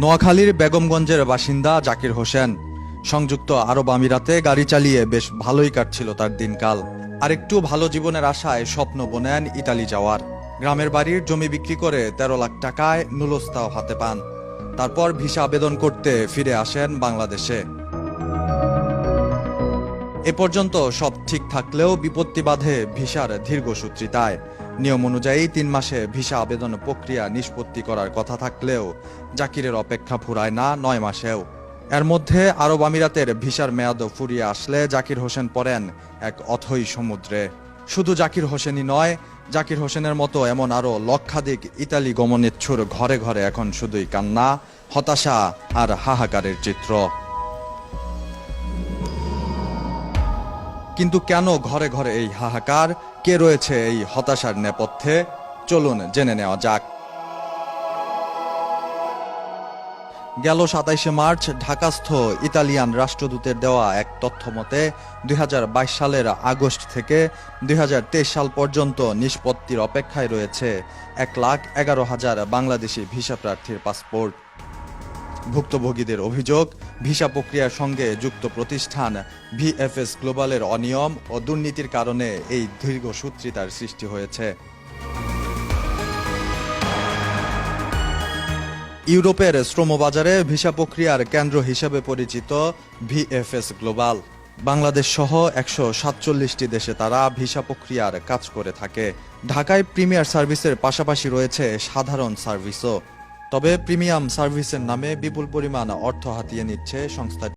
নোয়াখালীর বেগমগঞ্জের বাসিন্দা জাকির হোসেন। সংযুক্ত আরব আমিরাতে গাড়ি চালিয়ে বেশ ভালোই কাটছিল তার দিনকাল। আর একটু ভালো জীবনের আশায় স্বপ্ন বোনেন ইতালি যাওয়ার। গ্রামের বাড়ির জমি বিক্রি করে তেরো লাখ টাকায় নুলস্তাও হাতে পান। তারপর ভিসা আবেদন করতে ফিরে আসেন বাংলাদেশে। এ পর্যন্ত সব ঠিক থাকলেও বিপত্তি বাধে ভিসার দীর্ঘসূত্রিতায় নিয়ম অনুযায়ী তিন মাসে ভিসা আবেদন প্রক্রিয়া নিষ্পত্তি করার কথা থাকলেও জাকিরের অপেক্ষা ফুরায় না নয় মাসেও। এর মধ্যে আরব আমিরাতের ভিসার মেয়াদ ফুরিয়ে আসলে জাকির হোসেন পড়েন এক অথই সমুদ্রে। শুধু জাকির হোসেনই নয়, জাকির হোসেনের মতো এমন আরও লক্ষাধিক ইতালি গমনেচ্ছুর ঘরে ঘরে এখন শুধুই কান্না, হতাশা আর হাহাকারের চিত্র। কিন্তু কেন ঘরে ঘরে এই হাহাকার? কে রয়েছে এই হতাশার নেপথ্যে? চলুন জেনে নেওয়া যাক। গেল সাতাইশে মার্চ, ঢাকাস্থ ইতালিয়ান রাষ্ট্রদূতের দেওয়া এক তথ্য মতে দুই সালের আগস্ট থেকে দুই হাজার তেইশ সাল পর্যন্ত নিষ্পত্তির অপেক্ষায় রয়েছে এক লাখ এগারো হাজার বাংলাদেশি ভিসা প্রার্থীর পাসপোর্ট। ভুক্তভোগীদের অভিযোগ, ভিসা প্রক্রিয়ার সঙ্গে যুক্ত প্রতিষ্ঠান ভিএফএস গ্লোবালের অনিয়ম ও দুর্নীতির কারণে এই দীর্ঘসূত্রিতার সৃষ্টি হয়েছে। ইউরোপের শ্রমবাজারে ভিসা প্রক্রিয়ার কেন্দ্র হিসেবে পরিচিত ভিএফএস গ্লোবাল। বাংলাদেশ সহ একশো সাতচল্লিশটি দেশে তারা ভিসা প্রক্রিয়ার কাজ করে থাকে। ঢাকায় প্রিমিয়ার সার্ভিসের পাশাপাশি রয়েছে সাধারণ সার্ভিসও। তবে প্রিমিয়াম সার্ভিসের নামে বিপুল পরিমাণ অর্থ হাতিয়ে নিচ্ছে সংস্থাটি।